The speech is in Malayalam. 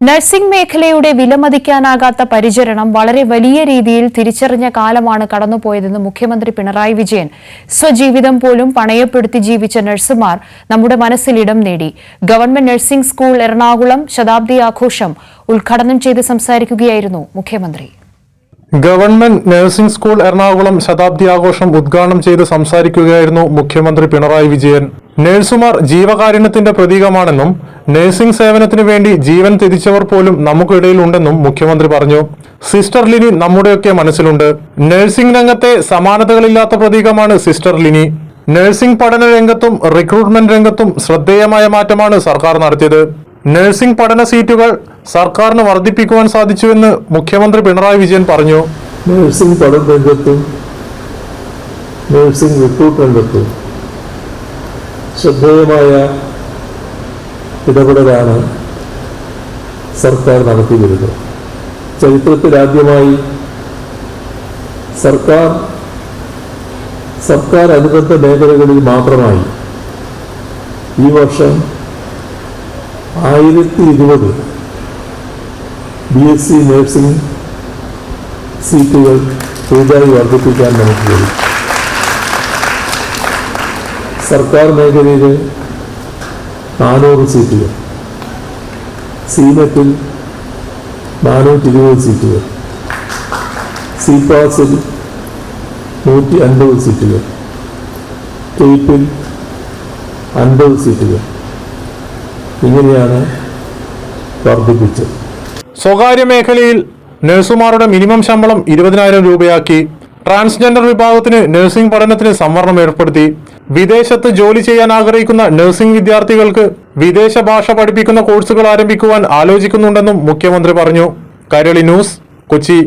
നഴ്സിംഗ് മേഖലയുടെ വിലമതിക്കാനാകാത്ത പരിചരണം വളരെ വലിയ രീതിയിൽ തിരിച്ചറിഞ്ഞ കാലമാണ് കടന്നുപോയതെന്ന് മുഖ്യമന്ത്രി പിണറായി വിജയൻ. സ്വജീവിതം പോലും പണയപ്പെടുത്തി ജീവിച്ച നഴ്സുമാർ നമ്മുടെ മനസ്സിലിടം നേടി. ഗവൺമെന്റ് നഴ്സിംഗ് സ്കൂൾ എറണാകുളം ശതാബ്ദി ആഘോഷം ഉദ്ഘാടനം ചെയ്ത് സംസാരിക്കുകയായിരുന്നു മുഖ്യമന്ത്രി. ഗവൺമെന്റ് നഴ്സിംഗ് സ്കൂൾ എറണാകുളം ശതാബ്ദി ആഘോഷം ഉദ്ഘാടനം ചെയ്ത് സംസാരിക്കുകയായിരുന്നു മുഖ്യമന്ത്രി പിണറായി വിജയൻ. നഴ്സുമാർ ജീവകാരുണ്യത്തിന്റെ പ്രതീകമാണെന്നും നഴ്സിംഗ് സേവനത്തിനു വേണ്ടി ജീവൻ തിരിച്ചവർ പോലും നമുക്കിടയിൽ ഉണ്ടെന്നും മുഖ്യമന്ത്രി പറഞ്ഞു. സിസ്റ്റർ ലിനി നമ്മുടെയൊക്കെ മനസ്സിലുണ്ട്. നഴ്സിംഗ് രംഗത്തെ സമാനതകളില്ലാത്ത പ്രതീകമാണ് സിസ്റ്റർ ലിനി. നഴ്സിംഗ് പഠന രംഗത്തും റിക്രൂട്ട്മെന്റ് രംഗത്തും ശ്രദ്ധേയമായ മാറ്റമാണ് സർക്കാർ നടത്തിയത്. നഴ്സിംഗ് പഠന സീറ്റുകൾ സർക്കാരിന് വർദ്ധിപ്പിക്കുവാൻ സാധിച്ചുവെന്ന് മുഖ്യമന്ത്രി പിണറായി വിജയൻ പറഞ്ഞു. നഴ്സിംഗ് പഠന രംഗത്തും നഴ്സിംഗ് റിക്രൂട്ട്മെന്റ് ശ്രദ്ധേയമായ ഇടപെടലാണ് സർക്കാർ നടത്തി വരുന്നത് ചരിത്രത്തിലാദ്യമായി സർക്കാർ സർക്കാർ അനുബന്ധ മേഖലകളിൽ മാത്രമായി ഈ വർഷം ആയിരത്തി ഇരുപത് ബി എസ് സി നഴ്സിംഗ് സീറ്റുകൾ പുതുതായി വർദ്ധിപ്പിക്കാൻ നമുക്ക് കഴിയും സർക്കാർ മേഖലയിൽ നാനൂറ് സീറ്റുകൾ. സീനറ്റിൽ നാനൂറ്റി ഇരുപത് സീറ്റുകൾ. സിപാസിൽ നൂറ്റി അൻപത് സീറ്റുകൾ. ടേപ്പിൽ അൻപത് സീറ്റുകൾ. ഇങ്ങനെയാണ് വർദ്ധിപ്പിച്ചത്. സ്വകാര്യ മേഖലയിൽ നഴ്സുമാരുടെ മിനിമം ശമ്പളം ഇരുപതിനായിരം രൂപയാക്കി. ട്രാൻസ്ജെൻഡർ വിഭാഗത്തിന് നഴ്സിംഗ് പഠനത്തിന് സംവരണം ഏർപ്പെടുത്തി. വിദേശത്ത് ജോലി ചെയ്യാൻ ആഗ്രഹിക്കുന്ന നഴ്സിംഗ് വിദ്യാർത്ഥികൾക്ക് വിദേശ ഭാഷ പഠിപ്പിക്കുന്ന കോഴ്സുകൾ ആരംഭിക്കുവാൻ ആലോചിക്കുന്നുണ്ടെന്നും മുഖ്യമന്ത്രി പറഞ്ഞു. കരളി ന്യൂസ് കൊച്ചി.